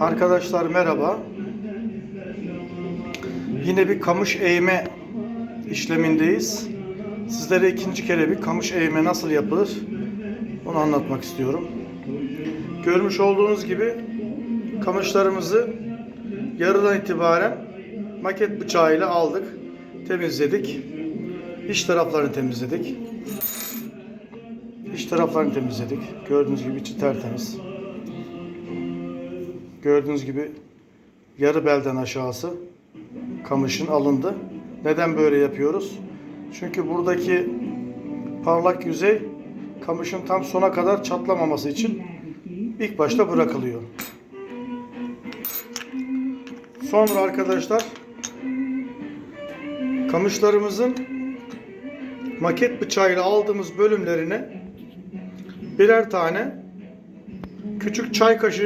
Arkadaşlar merhaba. Yine bir kamış eğme işlemindeyiz. Sizlere ikinci kere bir kamış eğme nasıl yapılır onu anlatmak istiyorum. Görmüş olduğunuz gibi kamışlarımızı yarıdan itibaren maket bıçağıyla aldık, temizledik. İç taraflarını temizledik. İç taraflarını temizledik. Gördüğünüz gibi içi tertemiz. Gördüğünüz gibi yarı belden aşağısı kamışın alındı. Neden böyle yapıyoruz? Çünkü buradaki parlak yüzey kamışın tam sona kadar çatlamaması için ilk başta bırakılıyor. Sonra arkadaşlar kamışlarımızın maket bıçağıyla aldığımız bölümlerine birer tane küçük çay kaşığı